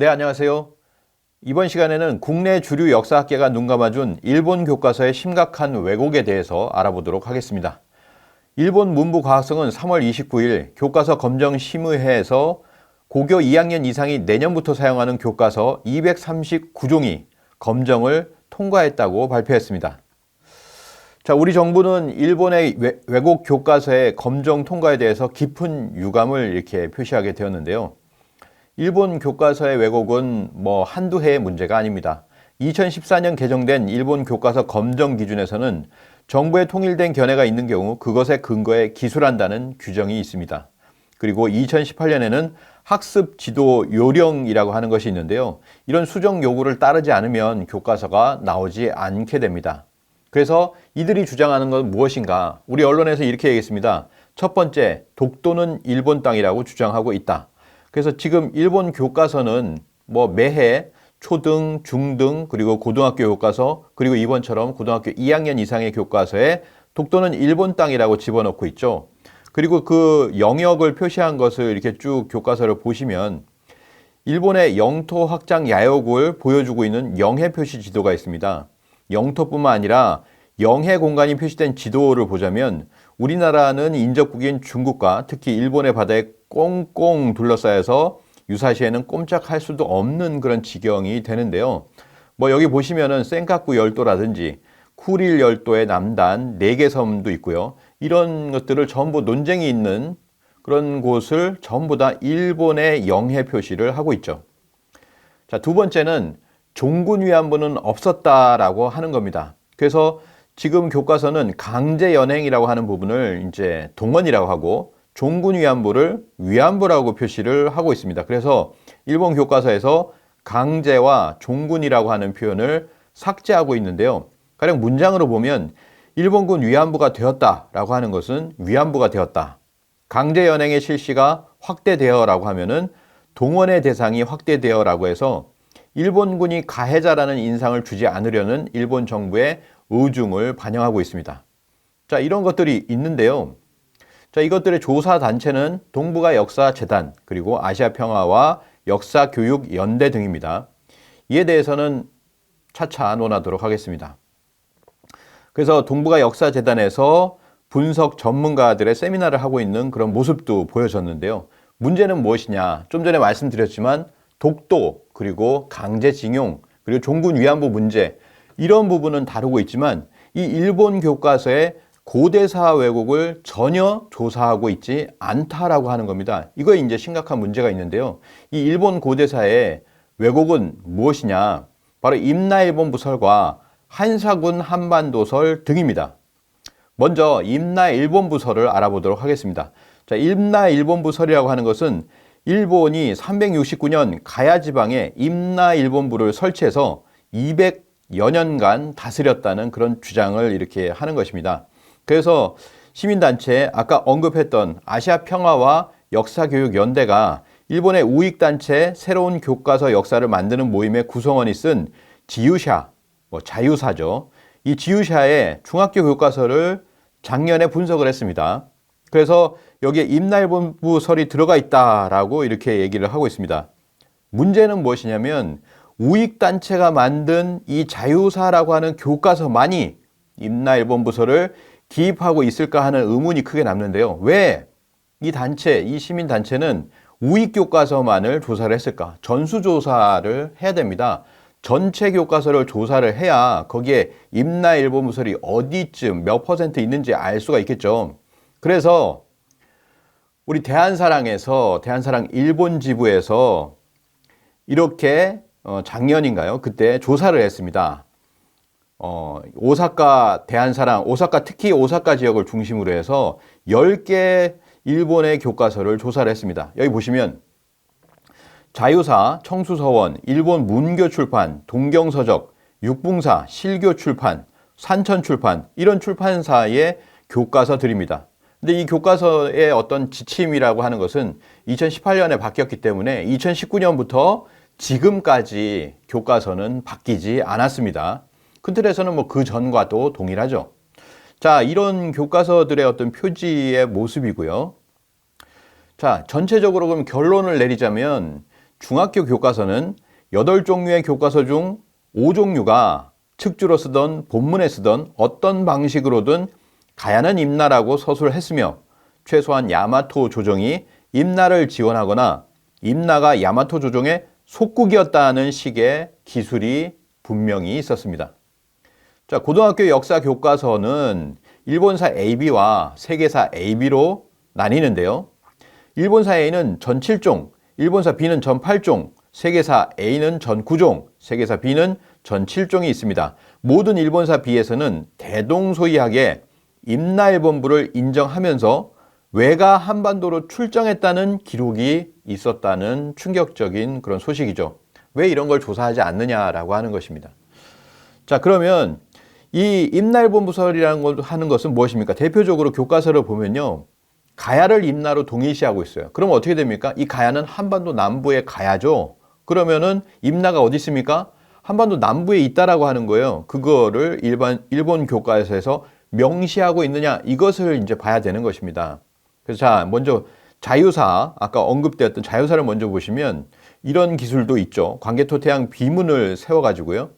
네, 안녕하세요. 이번 시간에는 국내 주류 역사학계가 눈 감아준 일본 교과서의 심각한 왜곡에 대해서 알아보도록 하겠습니다. 일본 문부과학성은 3월 29일 교과서 검정 심의회에서 고교 2학년 이상이 내년부터 사용하는 교과서 239종이 검정을 통과했다고 발표했습니다. 자, 우리 정부는 일본의 외, 외국 교과서의 검정 통과에 대해서 깊은 유감을 이렇게 표시하게 되었는데요. 일본 교과서의 왜곡은 뭐 한두 해의 문제가 아닙니다. 2014년 개정된 일본 교과서 검정 기준에서는 정부의 통일된 견해가 있는 경우 그것에 근거해 기술한다는 규정이 있습니다. 그리고 2018년에는 학습 지도 요령이라고 하는 것이 있는데요. 이런 수정 요구를 따르지 않으면 교과서가 나오지 않게 됩니다. 그래서 이들이 주장하는 건 무엇인가? 우리 언론에서 이렇게 얘기했습니다. 첫 번째, 독도는 일본 땅이라고 주장하고 있다. 그래서 지금 일본 교과서는 뭐 매해 초등, 중등, 그리고 고등학교 교과서, 그리고 이번처럼 고등학교 2학년 이상의 교과서에 독도는 일본 땅이라고 집어넣고 있죠. 그리고 그 영역을 표시한 것을 이렇게 쭉 교과서를 보시면 일본의 영토 확장 야욕을 보여주고 있는 영해 표시 지도가 있습니다. 영토뿐만 아니라 영해 공간이 표시된 지도를 보자면 우리나라는 인접국인 중국과 특히 일본의 바다에 꽁꽁 둘러싸여서 유사시에는 꼼짝할 수도 없는 그런 지경이 되는데요. 뭐 여기 보시면은 센카쿠 열도라든지 쿠릴 열도의 남단 네개 섬도 있고요. 이런 것들을 전부 논쟁이 있는 그런 곳을 전부 다 일본의 영해 표시를 하고 있죠. 자, 두 번째는 종군 위안부는 없었다라고 하는 겁니다. 그래서 지금 교과서는 강제 연행이라고 하는 부분을 이제 동원이라고 하고 종군 위안부를 위안부라고 표시를 하고 있습니다. 그래서 일본 교과서에서 강제와 종군이라고 하는 표현을 삭제하고 있는데요. 가령 문장으로 보면 일본군 위안부가 되었다라고 하는 것은 위안부가 되었다. 강제 연행의 실시가 확대되어라고 하면은 동원의 대상이 확대되어라고 해서 일본군이 가해자라는 인상을 주지 않으려는 일본 정부의 의중을 반영하고 있습니다. 자, 이런 것들이 있는데요. 자, 이것들의 조사 단체는 동북아 역사 재단 그리고 아시아 평화와 역사 교육 연대 등입니다. 이에 대해서는 차차 논하도록 하겠습니다. 그래서 동북아 역사 재단에서 분석 전문가들의 세미나를 하고 있는 그런 모습도 보여졌는데요. 문제는 무엇이냐? 좀 전에 말씀드렸지만 독도 그리고 강제징용 그리고 종군 위안부 문제 이런 부분은 다루고 있지만 이 일본 교과서에 고대사 왜곡을 전혀 조사하고 있지 않다라고 하는 겁니다. 이거에 이제 심각한 문제가 있는데요. 이 일본 고대사의 왜곡은 무엇이냐? 바로 임나일본 부설과 한사군 한반도설 등입니다. 먼저 임나일본 부설을 알아보도록 하겠습니다. 자, 임나일본 부설이라고 하는 것은 일본이 369년 가야 지방에 임나일본부를 설치해서 200 여 년간 다스렸다는 그런 주장을 이렇게 하는 것입니다. 그래서 시민단체 아까 언급했던 아시아 평화와 역사교육연대가 일본의 우익단체 새로운 교과서 역사를 만드는 모임의 구성원이 쓴 지유샤, 뭐 자유사죠. 이 지유샤의 중학교 교과서를 작년에 분석을 했습니다. 그래서 여기에 임날본부설이 들어가 있다라고 이렇게 얘기를 하고 있습니다. 문제는 무엇이냐면 우익단체가 만든 이 자유사라고 하는 교과서만이 임나일본부설을 기입하고 있을까 하는 의문이 크게 남는데요. 왜 이 단체, 이 시민단체는 우익 교과서만을 조사를 했을까? 전수조사를 해야 됩니다. 전체 교과서를 조사를 해야 거기에 임나 일본 무설이 어디쯤 몇 퍼센트 있는지 알 수가 있겠죠. 그래서 우리 대한사랑에서 대한사랑 일본 지부에서 이렇게 어, 작년인가요? 그때 조사를 했습니다. 어, 오사카 대한사랑, 오사카 특히 오사카 지역을 중심으로 해서 10개 일본의 교과서를 조사를 했습니다. 여기 보시면 자유사, 청수서원, 일본 문교 출판, 동경서적, 육붕사, 실교 출판, 산천 출판 이런 출판사의 교과서들입니다. 근데 이 교과서의 어떤 지침이라고 하는 것은 2018년에 바뀌었기 때문에 2019년부터 지금까지 교과서는 바뀌지 않았습니다. 큰 틀에서는 뭐 그 전과도 동일하죠. 자, 이런 교과서들의 어떤 표지의 모습이고요. 자, 전체적으로 그럼 결론을 내리자면 중학교 교과서는 8종류의 교과서 중 5종류가 측주로 쓰던 본문에 쓰던 어떤 방식으로든 가야는 임나라고 서술을 했으며 최소한 야마토 조정이 임나를 지원하거나 임나가 야마토 조정의 속국이었다는 식의 기술이 분명히 있었습니다. 자, 고등학교 역사 교과서는 일본사 AB와 세계사 AB로 나뉘는데요. 일본사 A는 전 7종, 일본사 B는 전 8종, 세계사 A는 전 9종, 세계사 B는 전 7종이 있습니다. 모든 일본사 B에서는 대동소이하게 임나일본부를 인정하면서 외가 한반도로 출정했다는 기록이 있었다는 충격적인 그런 소식이죠. 왜 이런 걸 조사하지 않느냐라고 하는 것입니다. 자, 그러면 이 임날본부설이라는 걸 하는 것은 무엇입니까? 대표적으로 교과서를 보면요. 가야를 임나로 동일시하고 있어요. 그럼 어떻게 됩니까? 이 가야는 한반도 남부의 가야죠. 그러면은 임나가 어디 있습니까? 한반도 남부에 있다라고 하는 거예요. 그거를 일반 일본 교과서에서 명시하고 있느냐 이것을 이제 봐야 되는 것입니다. 그래서 자 먼저 자유사 아까 언급되었던 자유사를 먼저 보시면 이런 기술도 있죠. 광개토태양 비문을 세워가지고요.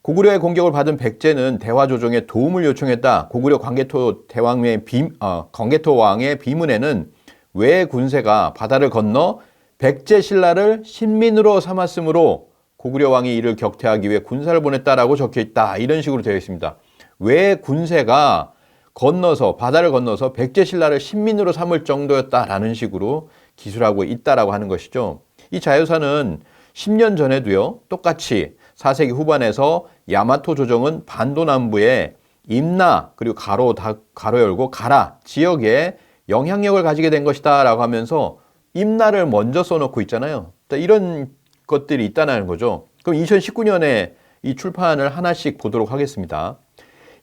고구려의 공격을 받은 백제는 대화 조정에 도움을 요청했다. 고구려 광개토 대왕의 비, 어, 광개토 왕의 비문에는 외 군세가 바다를 건너 백제 신라를 신민으로 삼았으므로 고구려 왕이 이를 격퇴하기 위해 군사를 보냈다라고 적혀 있다. 이런 식으로 되어 있습니다. 왜 군세가 건너서 바다를 건너서 백제 신라를 신민으로 삼을 정도였다라는 식으로 기술하고 있다라고 하는 것이죠. 이 자유사는 10년 전에도요. 똑같이 4세기 후반에서 야마토 조정은 반도 남부에 임나 그리고 가로 다, 가로 열고 가라 지역에 영향력을 가지게 된 것이다라고 하면서 임나를 먼저 써놓고 있잖아요. 이런 것들이 있다는 거죠. 그럼 2019년에 이 출판을 하나씩 보도록 하겠습니다.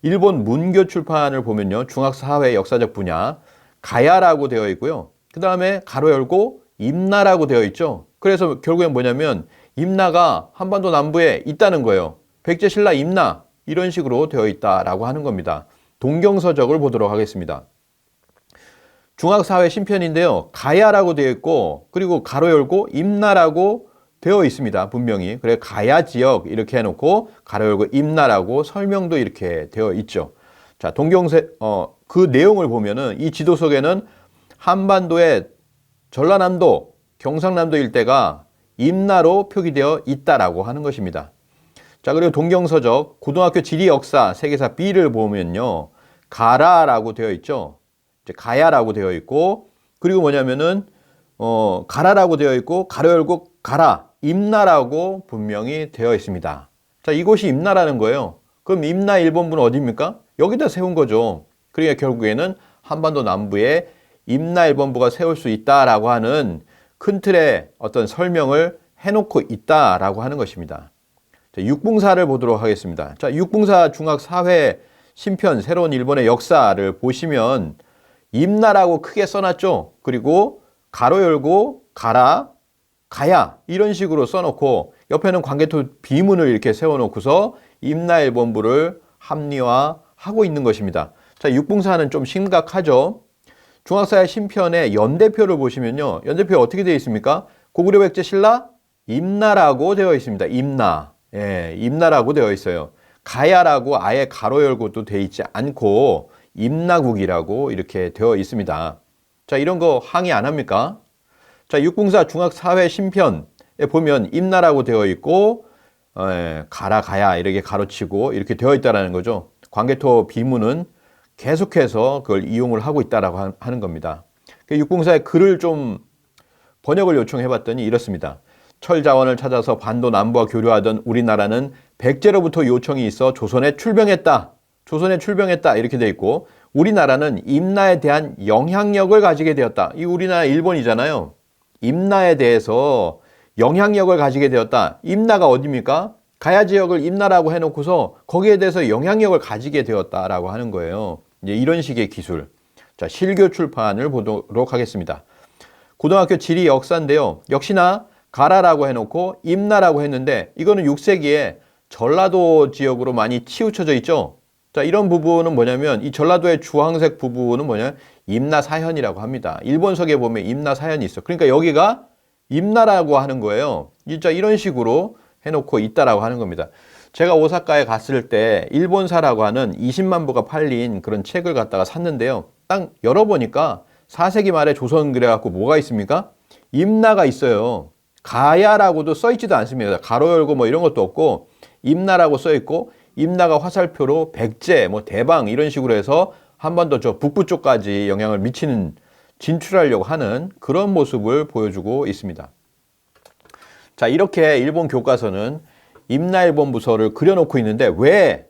일본 문교 출판을 보면요. 중학사회 역사적 분야 가야라고 되어 있고요. 그 다음에 가로 열고 임나라고 되어 있죠. 그래서 결국엔 뭐냐면 임나가 한반도 남부에 있다는 거예요. 백제신라 임나 이런 식으로 되어 있다라고 하는 겁니다. 동경서적을 보도록 하겠습니다. 중학사회 신편인데요. 가야라고 되어 있고 그리고 가로 열고 임나라고 되어 있습니다. 분명히. 그래 가야 지역 이렇게 해놓고 가로 열고 임나라고 설명도 이렇게 되어 있죠. 자 동경세 어, 그 내용을 보면은 이 지도 속에는 한반도의 전라남도, 경상남도 일대가 임나로 표기되어 있다라고 하는 것입니다. 자, 그리고 동경서적 고등학교 지리 역사 세계사 B를 보면요. 가라라고 되어 있죠. 이제 가야라고 되어 있고 그리고 뭐냐면은 어, 가라라고 되어 있고 가로 열고 가라 임나라고 분명히 되어 있습니다. 자, 이곳이 임나라는 거예요. 그럼 임나 일본부는 어디입니까? 여기다 세운 거죠. 그러니까 결국에는 한반도 남부에 임나 일본부가 세울 수 있다라고 하는 큰 틀의 어떤 설명을 해놓고 있다라고 하는 것입니다. 자, 육봉사를 보도록 하겠습니다. 자, 육봉사 중학 사회 신편 새로운 일본의 역사를 보시면 임나라고 크게 써놨죠. 그리고 가로 열고 가라 가야 이런 식으로 써놓고 옆에는 관계토 비문을 이렇게 세워놓고서 임나일본부를 합리화하고 있는 것입니다. 자, 육봉사는 좀 심각하죠. 중학사의 신편의 연대표를 보시면요. 연대표 어떻게 되어 있습니까? 고구려 백제 신라 임나라고 되어 있습니다. 임나. 예, 임나라고 되어 있어요. 가야라고 아예 가로 열고 또 되어 있지 않고 임나국이라고 이렇게 되어 있습니다. 자, 이런 거 항의 안 합니까? 자, 육궁사 중학사회 신편에 보면 임나라고 되어 있고 예, 가라 가야 이렇게 가로치고 이렇게 되어 있다라는 거죠. 광개토 비문은 계속해서 그걸 이용을 하고 있다라고 하는 겁니다. 그 육공사의 글을 좀 번역을 요청해 봤더니 이렇습니다. 철 자원을 찾아서 반도 남부와 교류하던 우리나라는 백제로부터 요청이 있어 조선에 출병했다. 조선에 출병했다. 이렇게 돼 있고 우리나라는 임나에 대한 영향력을 가지게 되었다. 이 우리나라 일본이잖아요. 임나에 대해서 영향력을 가지게 되었다. 임나가 어디입니까? 가야 지역을 임나라고 해놓고서 거기에 대해서 영향력을 가지게 되었다라고 하는 거예요. 이제 이런 식의 기술. 자, 실교 출판을 보도록 하겠습니다. 고등학교 지리 역사인데요. 역시나 가라라고 해놓고 임나라고 했는데 이거는 6세기에 전라도 지역으로 많이 치우쳐져 있죠. 자, 이런 부분은 뭐냐면 이 전라도의 주황색 부분은 뭐냐? 임나사현이라고 합니다. 일본석에 보면 임나사현이 있어. 그러니까 여기가 임나라고 하는 거예요. 진짜 이런 식으로 해놓고 있다라고 하는 겁니다. 제가 오사카에 갔을 때 일본사라고 하는 20만 부가 팔린 그런 책을 갖다가 샀는데요. 딱 열어보니까 4세기 말에 조선 그래갖고 뭐가 있습니까? 임나가 있어요. 가야라고도 써있지도 않습니다. 가로 열고 뭐 이런 것도 없고 임나라고 써있고 임나가 화살표로 백제, 뭐 대방 이런 식으로 해서 한반도 저 북부 쪽까지 영향을 미치는 진출하려고 하는 그런 모습을 보여주고 있습니다. 자, 이렇게 일본 교과서는 임나일본 부서를 그려놓고 있는데 왜,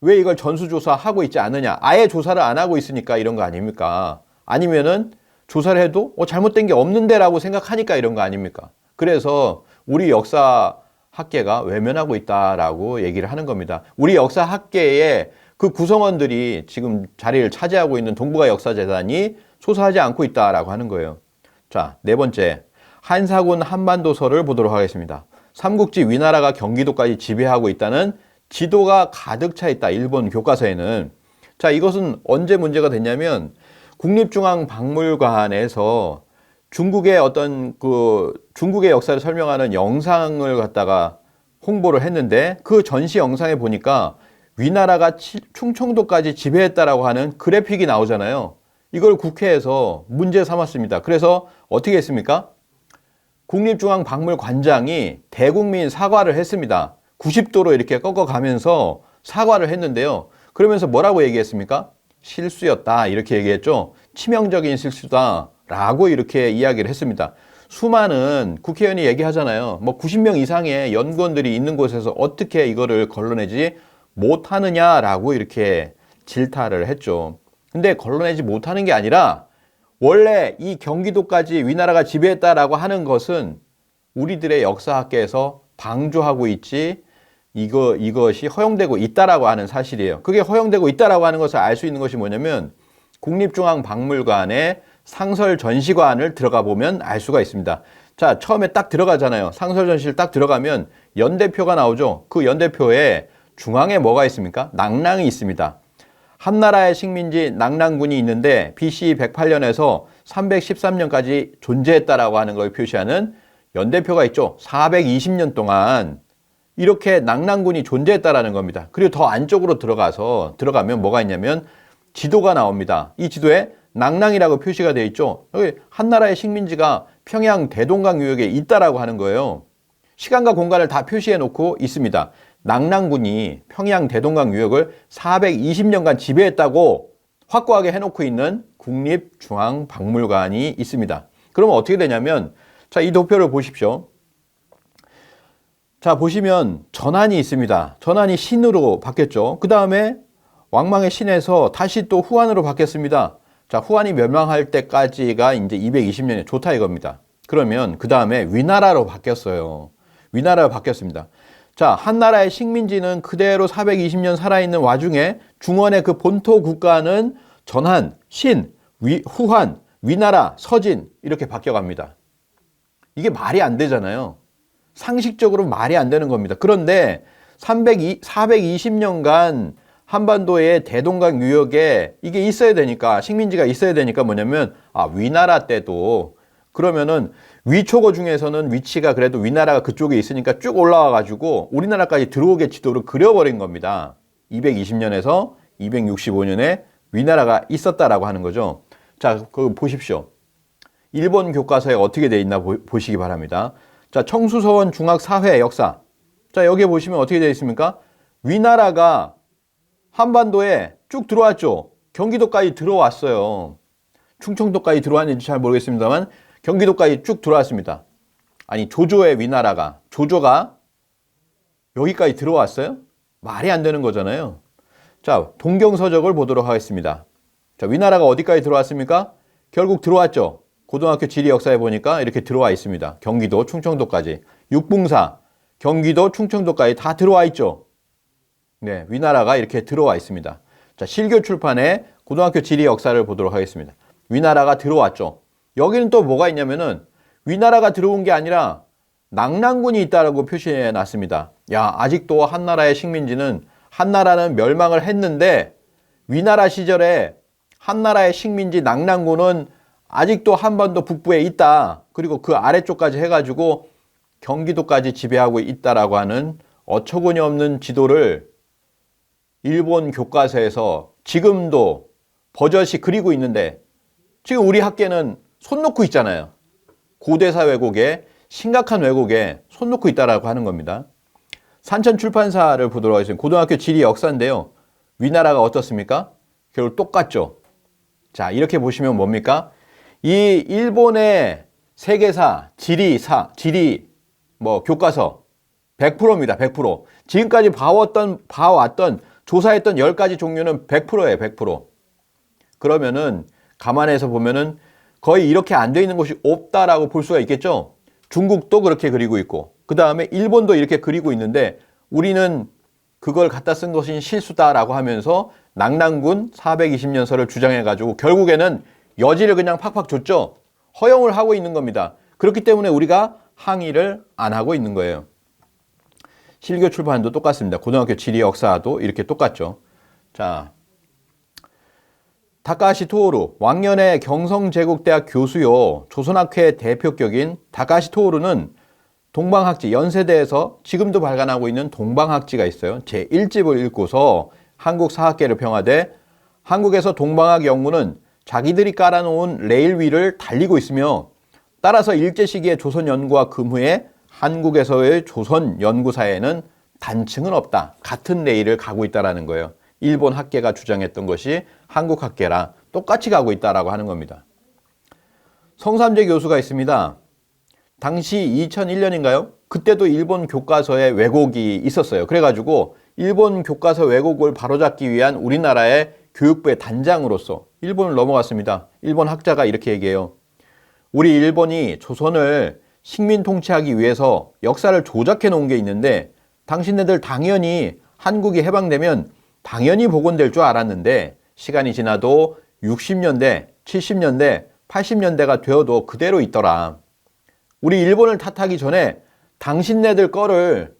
왜 이걸 전수조사하고 있지 않느냐? 아예 조사를 안 하고 있으니까 이런 거 아닙니까? 아니면은 조사를 해도 어, 잘못된 게 없는데라고 생각하니까 이런 거 아닙니까? 그래서 우리 역사 학계가 외면하고 있다라고 얘기를 하는 겁니다. 우리 역사 학계의 그 구성원들이 지금 자리를 차지하고 있는 동북아 역사재단이 조사하지 않고 있다라고 하는 거예요. 자, 네 번째. 한사군 한반도서를 보도록 하겠습니다. 삼국지 위나라가 경기도까지 지배하고 있다는 지도가 가득 차 있다. 일본 교과서에는. 자, 이것은 언제 문제가 됐냐면 국립중앙박물관에서 중국의 어떤 그 중국의 역사를 설명하는 영상을 갖다가 홍보를 했는데 그 전시 영상에 보니까 위나라가 충청도까지 지배했다라고 하는 그래픽이 나오잖아요. 이걸 국회에서 문제 삼았습니다. 그래서 어떻게 했습니까? 국립중앙박물관장이 대국민 사과를 했습니다. 90도로 이렇게 꺾어가면서 사과를 했는데요. 그러면서 뭐라고 얘기했습니까? 실수였다. 이렇게 얘기했죠. 치명적인 실수다. 라고 이렇게 이야기를 했습니다. 수많은 국회의원이 얘기하잖아요. 뭐 90명 이상의 연구원들이 있는 곳에서 어떻게 이거를 걸러내지 못하느냐라고 이렇게 질타를 했죠. 근데 걸러내지 못하는 게 아니라 원래 이 경기도까지 위나라가 지배했다라고 하는 것은 우리들의 역사학계에서 방조하고 있지 이거 이것이 허용되고 있다라고 하는 사실이에요. 그게 허용되고 있다라고 하는 것을 알 수 있는 것이 뭐냐면 국립중앙박물관의 상설 전시관을 들어가 보면 알 수가 있습니다. 자, 처음에 딱 들어가잖아요. 상설 전시를 딱 들어가면 연대표가 나오죠. 그 연대표에 중앙에 뭐가 있습니까? 낭랑이 있습니다. 한나라의 식민지 낭랑군이 있는데 BC 108년에서 313년까지 존재했다라고 하는 걸 표시하는 연대표가 있죠. 420년 동안 이렇게 낭랑군이 존재했다라는 겁니다. 그리고 더 안쪽으로 들어가서 들어가면 뭐가 있냐면 지도가 나옵니다. 이 지도에 낭랑이라고 표시가 되어 있죠. 여기 한나라의 식민지가 평양 대동강 유역에 있다라고 하는 거예요. 시간과 공간을 다 표시해 놓고 있습니다. 낭랑군이 평양 대동강 유역을 420년간 지배했다고 확고하게 해놓고 있는 국립중앙박물관이 있습니다. 그러면 어떻게 되냐면 자, 이 도표를 보십시오. 자, 보시면 전환이 있습니다. 전환이 신으로 바뀌었죠. 그 다음에 왕망의 신에서 다시 또 후한으로 바뀌었습니다. 자, 후한이 멸망할 때까지가 이제 220년이 좋다 이겁니다. 그러면 그 다음에 위나라로 바뀌었어요. 위나라로 바뀌었습니다. 자, 한나라의 식민지는 그대로 420년 살아있는 와중에 중원의 그 본토 국가는 전한, 신, 위, 후한, 위나라, 서진 이렇게 바뀌어갑니다. 이게 말이 안 되잖아요. 상식적으로 말이 안 되는 겁니다. 그런데 300, 420년간 한반도의 대동강 유역에 이게 있어야 되니까 식민지가 있어야 되니까 뭐냐면 아 위나라 때도 그러면은 위초고 중에서는 위치가 그래도 위나라가 그쪽에 있으니까 쭉 올라와 가지고 우리나라까지 들어오게 지도를 그려버린 겁니다. 220년에서 265년에 위나라가 있었다라고 하는 거죠. 자, 그 보십시오. 일본 교과서에 어떻게 돼 있나 보, 시기 바랍니다. 자, 청수서원 중학 사회 역사. 자, 여기에 보시면 어떻게 되어 있습니까? 위나라가 한반도에 쭉 들어왔죠. 경기도까지 들어왔어요. 충청도까지 들어왔는지 잘 모르겠습니다만 경기도까지 쭉 들어왔습니다. 아니 조조의 위나라가 조조가 여기까지 들어왔어요? 말이 안 되는 거잖아요. 자, 동경서적을 보도록 하겠습니다. 자, 위나라가 어디까지 들어왔습니까? 결국 들어왔죠. 고등학교 지리 역사에 보니까 이렇게 들어와 있습니다. 경기도, 충청도까지. 육봉사, 경기도, 충청도까지 다 들어와 있죠. 네, 위나라가 이렇게 들어와 있습니다. 자, 실교 출판의 고등학교 지리 역사를 보도록 하겠습니다. 위나라가 들어왔죠. 여기는 또 뭐가 있냐면은 위나라가 들어온 게 아니라 낭랑군이 있다라고 표시해 놨습니다. 야, 아직도 한나라의 식민지는 한나라는 멸망을 했는데 위나라 시절에 한나라의 식민지 낭랑군은 아직도 한반도 북부에 있다. 그리고 그 아래쪽까지 해가지고 경기도까지 지배하고 있다라고 하는 어처구니 없는 지도를 일본 교과서에서 지금도 버젓이 그리고 있는데 지금 우리 학계는 손 놓고 있잖아요. 고대사 왜곡에 심각한 왜곡에 손 놓고 있다라고 하는 겁니다. 산천 출판사를 보도록 하겠습니다. 고등학교 지리 역사인데요. 위나라가 어떻습니까? 결국 똑같죠. 자, 이렇게 보시면 뭡니까? 이 일본의 세계사, 지리사, 지리 뭐 교과서 100%입니다. 100%. 지금까지 봐왔던 봐왔던 조사했던 10가지 종류는 100%예요. 100%. 그러면은 감안해서 보면은 거의 이렇게 안 돼 있는 곳이 없다라고 볼 수가 있겠죠. 중국도 그렇게 그리고 있고 그 다음에 일본도 이렇게 그리고 있는데 우리는 그걸 갖다 쓴 것이 실수다라고 하면서 낙랑군 420년서를 주장해가지고 결국에는 여지를 그냥 팍팍 줬죠. 허용을 하고 있는 겁니다. 그렇기 때문에 우리가 항의를 안 하고 있는 거예요. 실교 출판도 똑같습니다. 고등학교 지리 역사도 이렇게 똑같죠. 자, 다카시 토오루 왕년의 경성제국대학 교수요 조선학회 대표격인 다카시 토오루는 동방학지 연세대에서 지금도 발간하고 있는 동방학지가 있어요. 제 1집을 읽고서 한국 사학계를 평하되 한국에서 동방학 연구는 자기들이 깔아놓은 레일 위를 달리고 있으며 따라서 일제 시기의 조선 연구와 근후에 한국에서의 조선 연구사에는 단층은 없다. 같은 레일을 가고 있다라는 거예요. 일본 학계가 주장했던 것이 한국 학계라 똑같이 가고 있다라고 하는 겁니다. 성삼재 교수가 있습니다. 당시 2001년인가요? 그때도 일본 교과서에 왜곡이 있었어요. 그래가지고 일본 교과서 왜곡을 바로잡기 위한 우리나라의 교육부의 단장으로서 일본을 넘어갔습니다. 일본 학자가 이렇게 얘기해요. 우리 일본이 조선을 식민 통치하기 위해서 역사를 조작해 놓은 게 있는데 당신네들 당연히 한국이 해방되면 당연히 복원될 줄 알았는데 시간이 지나도 60년대, 70년대, 80년대가 되어도 그대로 있더라. 우리 일본을 탓하기 전에 당신네들 거를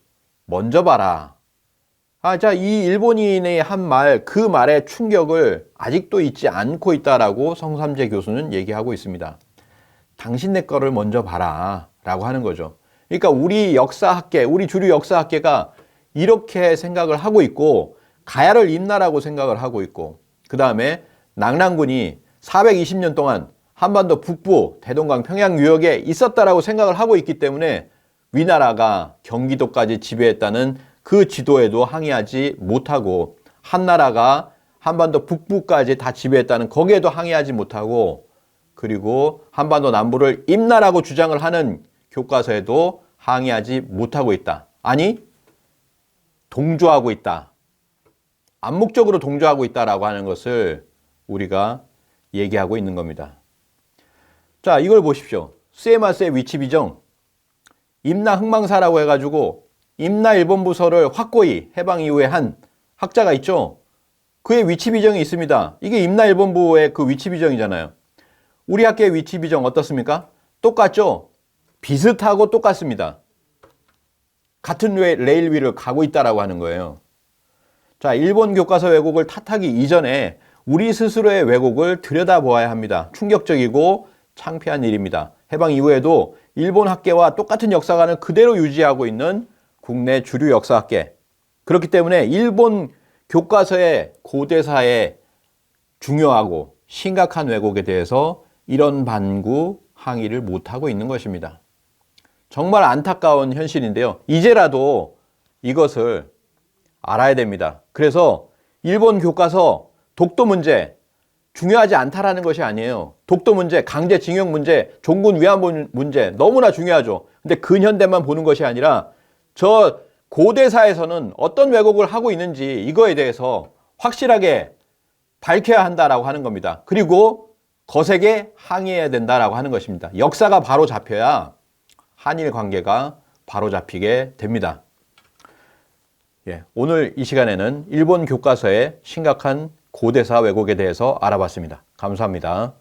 먼저 봐라. 아, 자, 이 일본인의 한 말, 그 말의 충격을 아직도 잊지 않고 있다라고 성삼재 교수는 얘기하고 있습니다. 당신네 거를 먼저 봐라. 라고 하는 거죠. 그러니까 우리 역사학계, 우리 주류 역사학계가 이렇게 생각을 하고 있고, 가야를 임나라고 생각을 하고 있고, 그 다음에 낙랑군이 420년 동안 한반도 북부 대동강 평양 유역에 있었다라고 생각을 하고 있기 때문에 위나라가 경기도까지 지배했다는 그 지도에도 항의하지 못하고 한나라가 한반도 북부까지 다 지배했다는 거기에도 항의하지 못하고 그리고 한반도 남부를 임나라고 주장을 하는 교과서에도 항의하지 못하고 있다. 아니 동조하고 있다. 암묵적으로 동조하고 있다라고 하는 것을 우리가 얘기하고 있는 겁니다. 자, 이걸 보십시오. 스에마스의 위치 비정. 임나 흥망사라고 해가지고 임나 일본 부서를 확고히 해방 이후에 한 학자가 있죠. 그의 위치 비정이 있습니다. 이게 임나 일본부의 그 위치 비정이잖아요. 우리 학계의 위치 비정 어떻습니까? 똑같죠? 비슷하고 똑같습니다. 같은 레일 위를 가고 있다라고 하는 거예요. 자, 일본 교과서 왜곡을 탓하기 이전에 우리 스스로의 왜곡을 들여다보아야 합니다. 충격적이고 창피한 일입니다. 해방 이후에도 일본 학계와 똑같은 역사관을 그대로 유지하고 있는 국내 주류 역사학계. 그렇기 때문에 일본 교과서의 고대사의 중요하고 심각한 왜곡에 대해서 이런 반구 항의를 못하고 있는 것입니다. 정말 안타까운 현실인데요. 이제라도 이것을 알아야 됩니다. 그래서 일본 교과서 독도 문제 중요하지 않다라는 것이 아니에요. 독도 문제, 강제징용 문제, 종군 위안부 문제 너무나 중요하죠. 근데 근현대만 보는 것이 아니라 저 고대사에서는 어떤 왜곡을 하고 있는지 이거에 대해서 확실하게 밝혀야 한다라고 하는 겁니다. 그리고 거세게 항의해야 된다라고 하는 것입니다. 역사가 바로 잡혀야 한일 관계가 바로 잡히게 됩니다. 예, 오늘 이 시간에는 일본 교과서의 심각한 고대사 왜곡에 대해서 알아봤습니다. 감사합니다.